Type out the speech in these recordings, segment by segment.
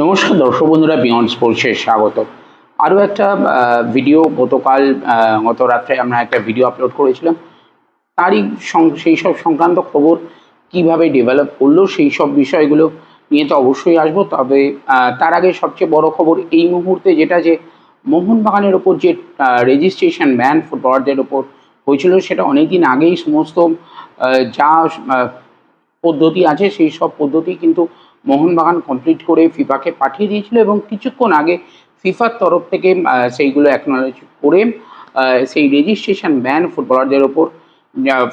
নমস্কার দর্শক বন্ধুরা বিয়ন্ড স্পোর্টসে স্বাগত। আরও একটা ভিডিও গতকাল গত রাত্রে আমরা একটা ভিডিও আপলোড করেছিলাম। তারই সেই সব সংক্রান্ত খবর কীভাবে ডেভেলপ করল, সেই সব বিষয়গুলো নিয়ে তো অবশ্যই আসব। তবে তার আগে সবচেয়ে বড় খবর এই মুহূর্তে যেটা যে মোহনবাগানের ওপর যে রেজিস্ট্রেশন ব্যান ফুটবলারদের ওপর হয়েছিল, সেটা অনেক দিন আগেই সমস্ত যা পদ্ধতি আছে, সেই সব পদ্ধতি কিন্তু মোহনবাগান কমপ্লিট করে ফিফাকে পাঠিয়ে দিয়েছিল এবং কিছুক্ষণ আগে ফিফার তরফ থেকে সেইগুলো অ্যাকনোলেজ করে সেই রেজিস্ট্রেশন ব্যান ফুটবলারদের ওপর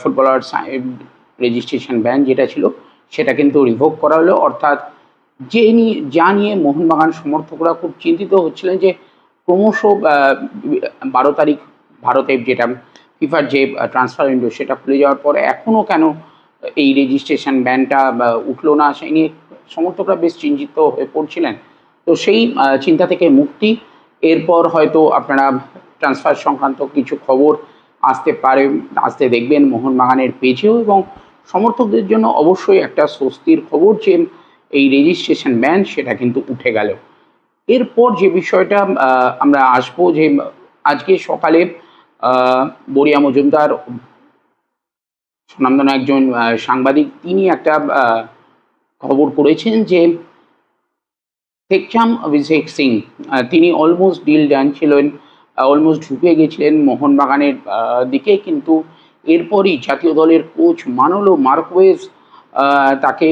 ফুটবলার রেজিস্ট্রেশন ব্যান যেটা ছিল, সেটা কিন্তু রিভোক করা হলো। অর্থাৎ যে নিয়ে যা নিয়ে মোহনবাগান সমর্থকরা খুব চিন্তিত হচ্ছিলেন যে ক্রমশ বারো তারিখ ভারতের যেটা ফিফার যে ট্রান্সফার উইন্ডো সেটা খুলে যাওয়ার পর এখনও কেন এই রেজিস্ট্রেশন ব্যানটা উঠল না, সেই নিয়ে সমর্থকরা বেশ চিন্তিত হয়ে পড়ছিলেন। তো সেই চিন্তা থেকে মুক্তি। এরপর হয়তো আপনারা ট্রান্সফার সংক্রান্ত কিছু খবর আসতে পারে, আসতে দেখবেন মোহনবাগানের পেজেও এবং সমর্থকদের জন্য অবশ্যই একটা স্বস্তির খবর যে এই রেজিস্ট্রেশন ব্যান সেটা কিন্তু উঠে গেল। এরপর যে বিষয়টা আমরা আসব যে আজকে সকালে বরিয়া মজুমদার স্বনামধন্য একজন সাংবাদিক, তিনি একটা খবর করেছেন যে থেকচাম অভিষেক সিং তিনি অলমোস্ট ডিল ডান ছিলেন অলমোস্ট ঢুকে গেছিলেন মোহনবাগানের দিকে। কিন্তু এরপরই জাতীয় দলের কোচ মানলো মার্কোয়েজ তাকে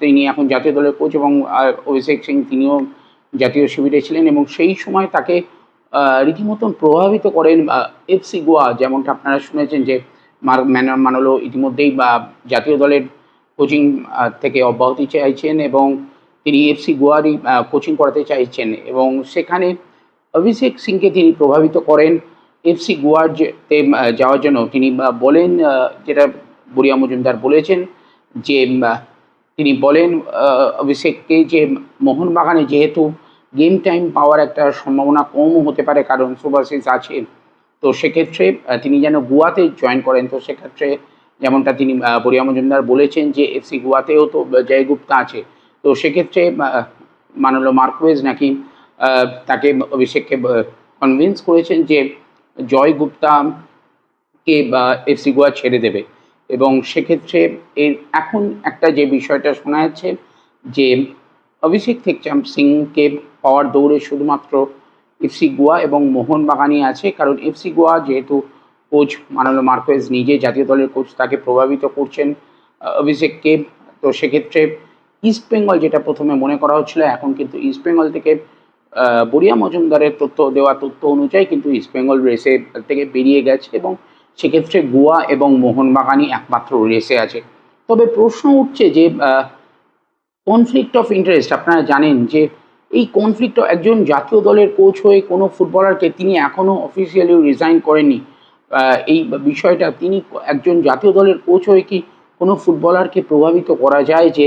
তিনি এখন জাতীয় দলের কোচ এবং অভিষেক সিং তিনিও জাতীয় শিবিরে ছিলেন এবং সেই সময় তাকে রীতিমতন প্রভাবিত করেন এফসি গোয়া। যেমনটা আপনারা শুনেছেন যে মানলো ইতিমধ্যেই বা জাতীয় দলের কোচিং থেকে অব্যাহতি চাইছেন এবং তিনি এফসি গোয়ারই কোচিং করাতে চাইছেন এবং সেখানে অভিষেক সিংকে তিনি প্রভাবিত করেন। এফসি গোয়ার যাওয়ার জন্য তিনি বলেন যেটা বুড়িয়া মজুমদার বলেছেন যে তিনি বলেন অভিষেককে যে, মোহনবাগানে যেহেতু গেম টাইম পাওয়ার একটা সম্ভাবনা কমও হতে পারে কারণ সুভাশিস আছে তো সেক্ষেত্রে তিনি যেন গোয়াতে জয়েন করেন, তো সেক্ষেত্রে যেমনটা তিনি বরিয়া মজুমদার বলেছেন যে এফসি গোয়াতেও তো জয়গুপ্তা আছে। তো সেক্ষেত্রে মানলো মার্কোয়েজ নাকি তাকে অভিষেককে কনভিন্স করেছেন যে জয় গুপ্তাকে এফসি গোয়া ছেড়ে দেবে। এবং সেক্ষেত্রে এর এখন একটা যে বিষয়টা শোনা যাচ্ছে যে অভিষেক থেকচাম সিংকে পাওয়ার দৌড়ে শুধুমাত্র এফসি গোয়া এবং মোহনবাগানই আছে। কারণ এফসি গোয়া যেহেতু কোচ মানলো মার্কোয়েজ নিজে জাতীয় দলের কোচ তাকে প্রভাবিত করছেন অভিষেককে। তো সেক্ষেত্রে ইস্ট বেঙ্গল যেটা প্রথমে মনে করা হচ্ছিল, এখন কিন্তু ইস্ট বেঙ্গল থেকে বরিয়া মজুমদারের তথ্য, দেওয়া তথ্য অনুযায়ী কিন্তু ইস্ট বেঙ্গল রেসে থেকে বেরিয়ে গেছে এবং সেক্ষেত্রে গোয়া এবং মোহনবাগানই একমাত্র রেসে আছে। তবে প্রশ্ন উঠছে যে কনফ্লিক্ট অফ ইন্টারেস্ট আপনারা জানেন যে এই কনফ্লিক্ট একজন জাতীয় দলের কোচ হয়ে কোনো ফুটবলারকে তিনি এখনও অফিসিয়ালি রিজাইন করেননি। এই বিষয়টা তিনি একজন জাতীয় দলের কোচ হয়ে কি কোনো ফুটবলারকে প্রভাবিত করা যায় যে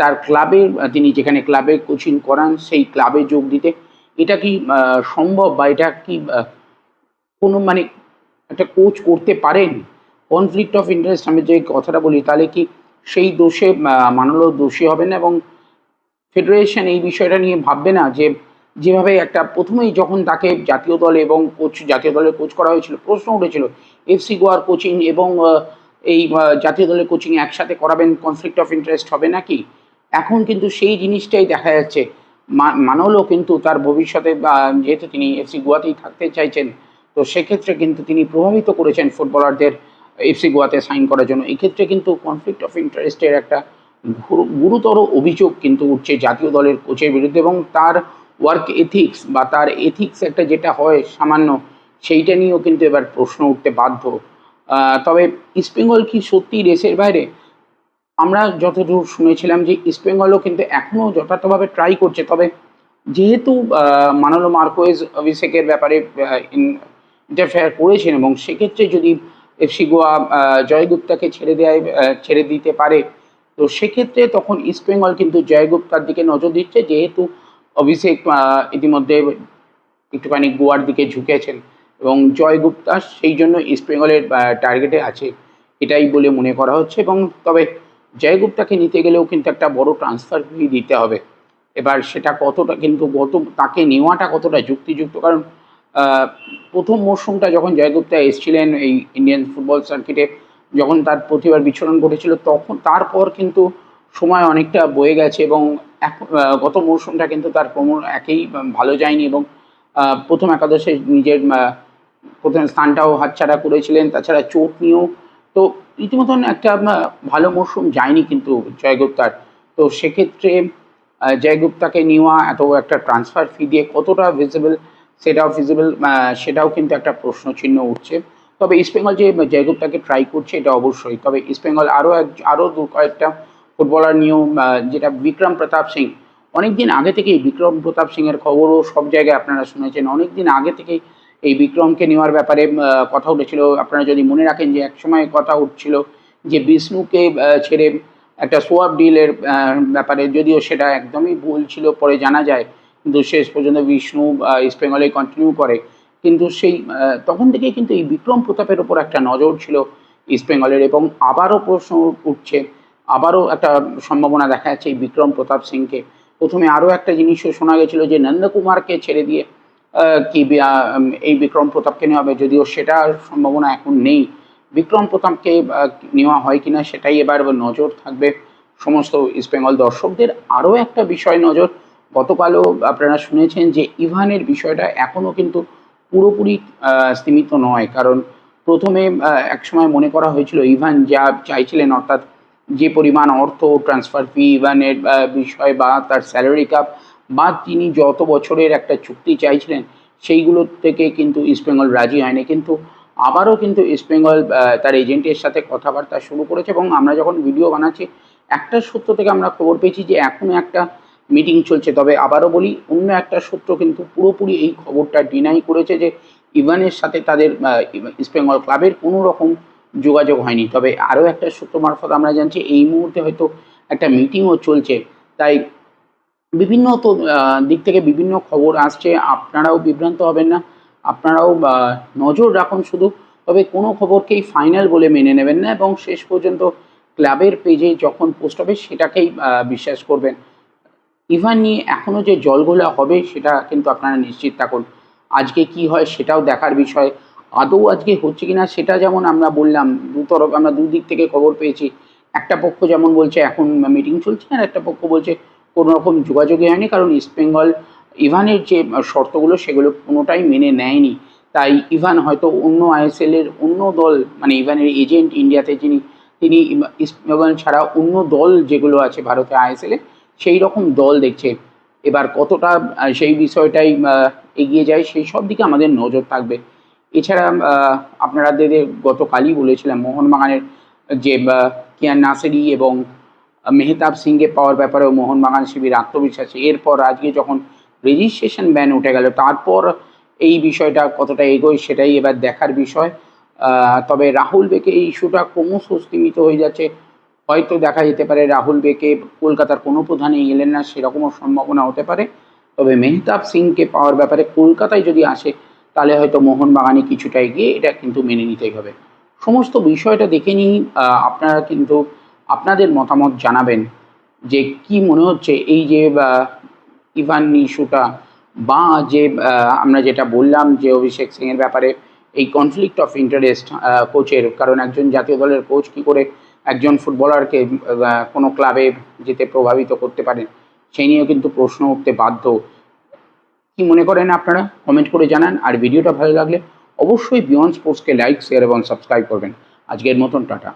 তার ক্লাবে তিনি যেখানে ক্লাবে কোচিং করান সেই ক্লাবে যোগ দিতে? এটা কি সম্ভব বা এটা কি কোনো মানে একটা কোচ করতে পারেন? কনফ্লিক্ট অফ ইন্টারেস্ট আমি যে কথাটা বলি, তাহলে কি সেই দোষে মানলো দোষী হবে না এবং ফেডারেশন এই বিষয়টা নিয়ে ভাববে না যে যেভাবে একটা প্রথমেই যখন তাকে জাতীয় দল এবং কোচ জাতীয় দলের কোচ করা হয়েছিল, প্রশ্ন উঠেছিল এফসি গোয়ার কোচিং এবং এই জাতীয় দলের কোচিং একসাথে করাবেন কনফ্লিক্ট অফ ইন্টারেস্ট হবে নাকি? এখন কিন্তু সেই জিনিসটাই দেখা যাচ্ছে। মা- মানলো কিন্তু তার ভবিষ্যতে যেহেতু তিনি এফসি গোয়াতেই থাকতে চাইছেন, তো সেক্ষেত্রে কিন্তু তিনি প্রভাবিত করেছেন ফুটবলারদের এফসি গোয়াতে সাইন করার জন্য। এক্ষেত্রে কিন্তু কনফ্লিক্ট অফ ইন্টারেস্টের একটা গুরুতর অভিযোগ কিন্তু উঠছে জাতীয় দলের কোচের বিরুদ্ধে এবং তার ওয়ার্ক এথিক্স বা তার এথিক্স একটা যেটা হয় সামান্য, সেইটা নিয়েও কিন্তু এবার প্রশ্ন উঠতে বাধ্য। তবে ইস্টবেঙ্গল কি সত্যি রেসের বাইরে? আমরা যতদূর শুনেছিলাম যে ইস্টবেঙ্গলও কিন্তু এখনও যথার্থভাবে ট্রাই করছে। তবে যেহেতু মানলো মার্কোয়েজ অভিষেকের ব্যাপারে ইন্টারফেয়ার করেছেন এবং সেক্ষেত্রে যদি এফসি গোয়া জয়গুপ্তাকে ছেড়ে দেয় ছেড়ে দিতে পারে, তো সেক্ষেত্রে তখন ইস্টবেঙ্গল কিন্তু জয়গুপ্তার দিকে নজর দিচ্ছে। যেহেতু অভিষেক ইতিমধ্যে একটুখানি গোয়ার দিকে ঝুঁকেছেন এবং জয়গুপ্তা সেই জন্য ইস্টবেঙ্গলের টার্গেটে আছে এটাই বলে মনে করা হচ্ছে এবং তবে জয়গুপ্তাকে নিতে গেলেও কিন্তু একটা বড় ট্রান্সফার ফি দিতে হবে। এবার সেটা কতটা কিন্তু গত তাকে নেওয়াটা কতটা যুক্তিযুক্ত? কারণ প্রথম মরশুমটা যখন জয়গুপ্তা এসেছিলেন এই ইন্ডিয়ান ফুটবল সার্কিটে যখন তার প্রতিবার বিচরণ ঘটেছিল, তখন তারপর কিন্তু সময় অনেকটা বয়ে গেছে এবং গত মরশুমটা কিন্তু তার ক্রম একেই ভালো যায়নি এবং প্রথম একাদশে নিজের প্রথম স্থানটাও হাতছাড়া করেছিলেন। তাছাড়া চোট নিয়েও তো রীতিমতন একটা ভালো মরশুম যায়নি কিন্তু জয়গুপ্তার। তো সেক্ষেত্রে জয়গুপ্তাকে নেওয়া এত একটা ট্রান্সফার ফি দিয়ে কতটা ভিজিবল সেটাও ফিজিবল সেটাও কিন্তু একটা প্রশ্ন চিহ্ন উঠছে। তবে ইস্টবেঙ্গল যে জয়গুপ্তাকে ট্রাই করছে এটা অবশ্যই। তবে ইস্টবেঙ্গল আরও এক, আরও দু কয়েকটা ফুটবলার আহ, যেটা বিক্রম প্রতাপ সিং অনেক দিন আগে থেকেই বিক্রম প্রতাপ সিংয়ের খবরও সব জায়গায় আপনারা শুনেছেন। অনেক দিন আগে থেকেই এই বিক্রমকে নেওয়ার ব্যাপারে কথা উঠেছিল। আপনারা যদি মনে রাখেন যে একসময় কথা উঠছিল যে বিষ্ণুকে ছেড়ে একটা সোয়াব ডিলের ব্যাপারে যদিও সেটা একদমই ভুল ছিল পরে জানা যায় কিন্তু শেষ পর্যন্ত বিষ্ণু ইস্ট বেঙ্গলে কন্টিনিউ করে। কিন্তু সেই তখন থেকেই কিন্তু এই বিক্রম প্রতাপের ওপর একটা নজর ছিল ইস্ট বেঙ্গলের এবং আবারও প্রশ্ন উঠছে আবারও একটা সম্ভাবনা দেখা যাচ্ছে এই বিক্রম প্রতাপ সিংকে। প্রথমে আরও একটা জিনিসও শোনা গেছিল যে নন্দকুমারকে ছেড়ে দিয়ে কি এই বিক্রম প্রতাপকে নেওয়া হবে যদিও সেটার সম্ভাবনা এখন নেই। বিক্রম প্রতাপকে নেওয়া হয় কিনা সেটাই এবার নজর থাকবে। সমস্ত ইস্টবেঙ্গল দর্শকদের আরও একটা বিষয় নজর। গতকালও আপনারা শুনেছেন যে ইভানের বিষয়টা এখনও কিন্তু পুরোপুরি আহ, স্তীমিত নয়। কারণ প্রথমে একসময় মনে করা হয়েছিল ইভান যা চাইছিলেন অর্থাৎ যে পরিমাণ অর্থ ট্রান্সফার ফি ইভানের আহ, বিষয় বা তার স্যালারি কাপ বা তিনি যত বছরের একটা চুক্তি চাইছিলেন সেইগুলো থেকে কিন্তু ইস্টবেঙ্গল রাজি হয়নি। কিন্তু আবারও কিন্তু ইস্টবেঙ্গল তার এজেন্টের সাথে কথাবার্তা শুরু করেছে এবং আমরা যখন ভিডিও বানাচ্ছি একটা সূত্র থেকে আমরা খবর পেয়েছি যে এখনও একটা মিটিং চলছে। তবে আবারও বলি অন্য একটা সূত্র কিন্তু পুরোপুরি এই খবরটা ডিনাই করেছে যে ইভানের সাথে তাদের ইস্টবেঙ্গল ক্লাবের কোনো রকম যোগাযোগ হয়নি। তবে আরও একটা সূত্র মারফত আমরা জানছি, এই মুহূর্তে হয়তো একটা মিটিংও চলছে। তাই বিভিন্ন তো দিক থেকে বিভিন্ন খবর আসছে। আপনারাও বিভ্রান্ত হবেন না। আপনারাও নজর রাখুন শুধু। তবে কোনো খবরকেই ফাইনাল বলে মেনে নেবেন না এবং শেষ পর্যন্ত ক্লাবের পেজে যখন পোস্ট হবে সেটাকেই বিশ্বাস করবেন। ইভান নিয়ে এখনও যে জলঘোলা হবে সেটা কিন্তু আপনারা নিশ্চিত থাকুন। আজকে কি হয় সেটাও দেখার বিষয়। আদৌ আজকে হচ্ছে কিনা সেটা যেমন আমরা বললাম, দু তরফ আমরা দুদিক থেকে খবর পেয়েছি। একটা পক্ষ যেমন বলছে, এখন মিটিং চলছে, আর একটা পক্ষ বলছে কোনো রকম যোগাযোগই হয়নি, কারণ ইস্টবেঙ্গল ইভানের যে শর্তগুলো সেগুলো কোনোটাই মেনে নেয়নি। তাই ইভান হয়তো অন্য আইএসএল এর অন্য দল মানে ইভানের এজেন্ট ইন্ডিয়াতে যিনি, তিনি ইস্টবেঙ্গল ছাড়া অন্য দল যেগুলো আছে ভারতে আইএসএল এ, সেই রকম দল দেখছে। এবার কতটা সেই বিষয়টাই এগিয়ে যায়, সেই সব দিকে আমাদের নজর থাকবে। এছাড়া আপনারা গতকালই বলেছিলাম মোহনবাগানের যে কিয়ান নাসেরি এবং মেহতাব সিংকে পাওয়ার ব্যাপারেও মোহনবাগান শিবির আত্মবিশ্বাসী। এরপর আজকে যখন রেজিস্ট্রেশন ব্যান উঠে গেল, তারপর এই বিষয়টা কতটা এগোয় সেটাই এবার দেখার বিষয়। তবে রাহুল বেকে এই ইস্যুটা ক্রমশ স্তীমিত হয়ে যাচ্ছে। হয়তো দেখা যেতে পারে রাহুল বেকে কলকাতার কোনো প্রধানই এলেন না, সেরকমও সম্ভাবনা হতে পারে। তবে মেহতাব সিংকে পাওয়ার ব্যাপারে কলকাতায় যদি আসে তাহলে হয়তো মোহনবাগানে কিছুটা এগিয়ে এটা কিন্তু মেনে নিতেই হবে। সমস্ত বিষয়টা দেখে নিই আপনারা কিন্তু আপনাদের মতামত জানাবেন যে কি মনে হচ্ছে। এই যে ইভান ইস্যুটা বা যে আমরা যেটা বললাম যে অভিষেক সিংয়ের ব্যাপারে এই কনফ্লিক্ট অফ ইন্টারেস্ট কোচের কারণ একজন জাতীয় দলের কোচ কি করে একজন ফুটবলারকে কোনো ক্লাবে যেতে প্রভাবিত করতে পারেন সেই নিয়েও কিন্তু প্রশ্ন উঠতে বাধ্য। কি মনে করেন আপনারা? কমেন্ট করে জানান। আর ভিডিওটা ভালো লাগলে অবশ্যই বিয়ন্ড স্পোর্টসকে লাইক শেয়ার এবং সাবস্ক্রাইব করবেন। আজকের মতন, টাটা।